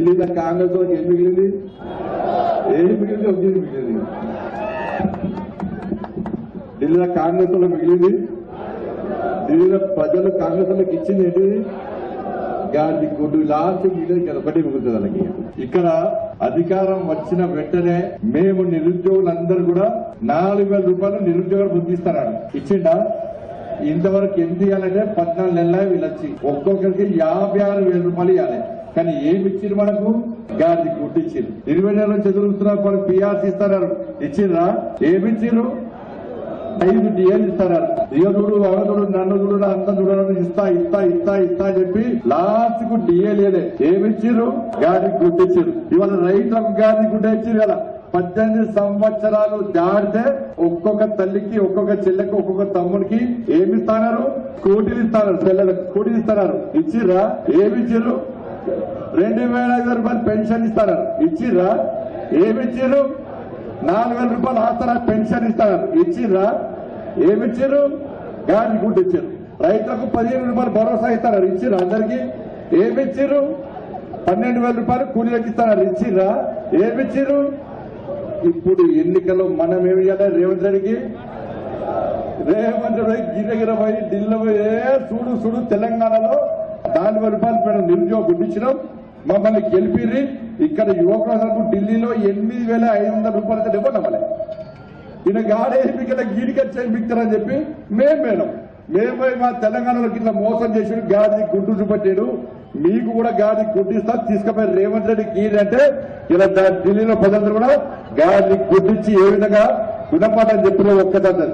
ఢిల్లీలో కాంగ్రెస్ వాళ్ళకి ఏం మిగిలింది? ఏం మిగిలింది? ఒకటి మిగిలింది. ఢిల్లీలో కాంగ్రెస్లో మిగిలింది. ఢిల్లీలో ప్రజలు కాంగ్రెస్ వాళ్ళకి ఇచ్చింది ఏంటి? గాంధీ గుడ్డు. లాస్ట్ మిగిలింది కదా మిగులుతుంది వాళ్ళకి. ఇక్కడ అధికారం వచ్చిన వెంటనే మేము నిరుద్యోగులందరూ కూడా నాలుగు వేల రూపాయలు నిరుద్యోగులు బుద్ధిస్తారని ఇచ్చిండా? ఇంతవరకు ఎంత ఇవ్వాలంటే పద్నాలుగు నెలల వీళ్ళు వచ్చి ఒక్కొక్కరికి యాభై ఆరు వేల రూపాయలు ఇవ్వాలి కానీ ఏమి ఇచ్చింది మనకు? గాంధీ గుడ్డు ఇచ్చింది ఇరవై నెలలు చదువుతున్నారు మనకు పిఆర్సీ ఇస్తారు ఇచ్చిండ్రా ఏమి ఇచ్చిండ్రు ఐదు డిఎల్ ఇస్తారు దిగదుడు అవదుడు నన్ను చూడు అంత చూడడం ఇస్తా ఇస్తా ఇస్తా ఇస్తా అని చెప్పి లాస్ట్కు డిఎల్ఏలే ఏమిచ్చిర్రు గాడి గుడ్డిచ్చారు ఇవాళ రైతులకు గాంధీ గుడ్డ ఇచ్చింది కదా. పద్దెనిమిది సంవత్సరాలు దాటితే ఒక్కొక్క తల్లికి ఒక్కొక్క చెల్లెకి ఒక్కొక్క తమ్ముడికి ఏమి ఇస్తున్నారు స్కూటీలు ఇస్తున్నారు పిల్లలకు స్కూటీలు ఇస్తున్నారు ఇచ్చిర్రా? ఏమి ఇచ్చిర్రు రెండు వేల ఐదు రూపాయలు పెన్షన్ ఇస్తారు ఇచ్చిర్రా? ఏమి ఇచ్చిర్రు నాలుగు వేల రూపాయలు ఆస్తారా పెన్షన్ ఇస్తారు ఇచ్చిర్రా? ఏమి ఇచ్చిర్రు గాడి గుడ్డు ఇచ్చారు రైతులకు పదిహేను రూపాయలు భరోసా ఇస్తారు ఇచ్చిర్రు అందరికి? ఏమి ఇచ్చిర్రు పన్నెండు వేల రూపాయలు కూలీలకు ఇస్తారు ఇచ్చిర్రా? ఏమి ఇచ్చిర్రు ఇప్పుడు ఎన్నికల్లో మనం ఏమి చేయాలి? రేవంత్ రెడ్డికి? రేవంత్ రెడ్డి గిరగిర పోయి ఢిల్లీ పోయి ఏ చూడు చూడు తెలంగాణలో నాలుగు రూపాయలు మేడం నిరుద్యోగ గుడ్డించడం మమ్మల్ని గెలిపిర్రి. ఇక్కడ యువకులకు ఢిల్లీలో ఎనిమిది వేల ఐదు వందల రూపాయలు అయితే ఇవ్వండి మమ్మల్ని ఈయన గాడేసి ఇక్కడ గీడికట్ చేయిస్తారని చెప్పి మేం మేడం మేము మా తెలంగాణలో ఇట్లా మోసం చేసి గాడిని గుడ్డు చూపెట్టాడు. మీకు కూడా గాడి గుడ్డిస్తా తీసుకుపోయి రేవంత్ రెడ్డి గీడి అంటే ఇలా ఢిల్లీలో ప్రజలందరూ కూడా గాడిని గుడ్డిచ్చి ఏ విధంగా గుణపాఠం చెప్పిన ఒక్కదండి